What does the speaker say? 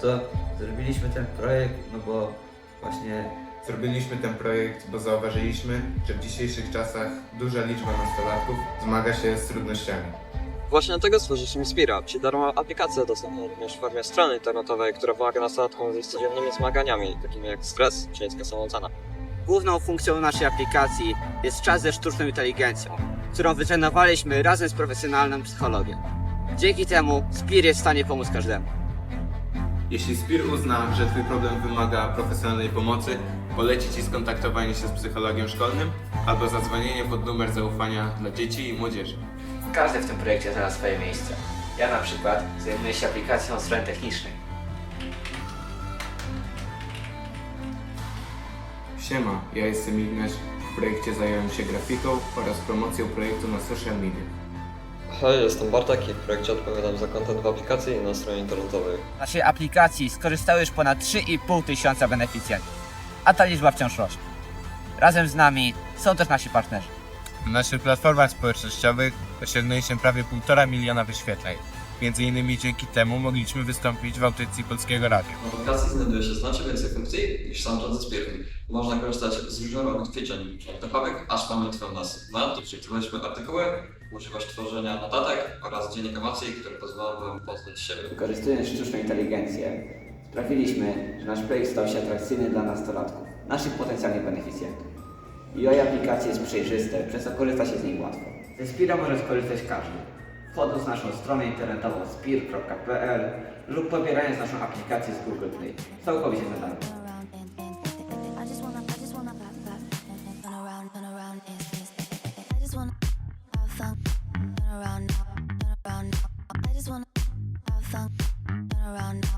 to zrobiliśmy ten projekt, no bo właśnie Zrobiliśmy ten projekt, bo zauważyliśmy, że w dzisiejszych czasach duża liczba nastolatków zmaga się z trudnościami. Właśnie dlatego stworzyliśmy Spira, czyli darmową aplikację dostępną również w formie strony internetowej, która pomaga nastolatkom z codziennymi zmaganiami, takimi jak stres czy niska samoocena. Główną funkcją naszej aplikacji jest czas ze sztuczną inteligencją, którą wytrenowaliśmy razem z profesjonalną psychologiem. Dzięki temu Spir jest w stanie pomóc każdemu. Jeśli Spir uzna, że Twój problem wymaga profesjonalnej pomocy, poleci Ci skontaktowanie się z psychologiem szkolnym albo zadzwonienie pod numer zaufania dla dzieci i młodzieży. Każdy w tym projekcie znalazł swoje miejsce. Ja na przykład zajmuję się aplikacją od strony technicznej. Siema, ja jestem Ignaś. W projekcie zająłem się grafiką oraz promocją projektu na social media. Hej, jestem Bartek i w projekcie odpowiadam za content w aplikacji i na stronie internetowej. Z naszej aplikacji skorzystało już ponad 3,5 tysiąca beneficjentów, a ta liczba wciąż rośnie. Razem z nami są też nasi partnerzy. Na naszych platformach społecznościowych osiągnęliśmy prawie 1,5 miliona wyświetleń. Między innymi dzięki temu mogliśmy wystąpić w audycji Polskiego Radia. W aplikacji znajduje się znacznie więcej funkcji niż sam czas zbiornik. Można korzystać z różnorodnych ćwiczeń, od techowek aż po martwą nas. Na to przygotowaliśmy artykuły, możliwość tworzenia notatek oraz dziennik emocji, które pozwolą Wam poznać siebie. Wykorzystując sztuczną inteligencję, sprawiliśmy, że nasz projekt stał się atrakcyjny dla nastolatków, naszych potencjalnych beneficjentów. UI aplikacja jest przejrzyste, przez co korzysta się z niej łatwo. Ze Spira może skorzystać każdy, wchodząc na naszą stronę internetową spir.pl lub pobierając naszą aplikację z Google Play. Całkowicie za darmo. around now.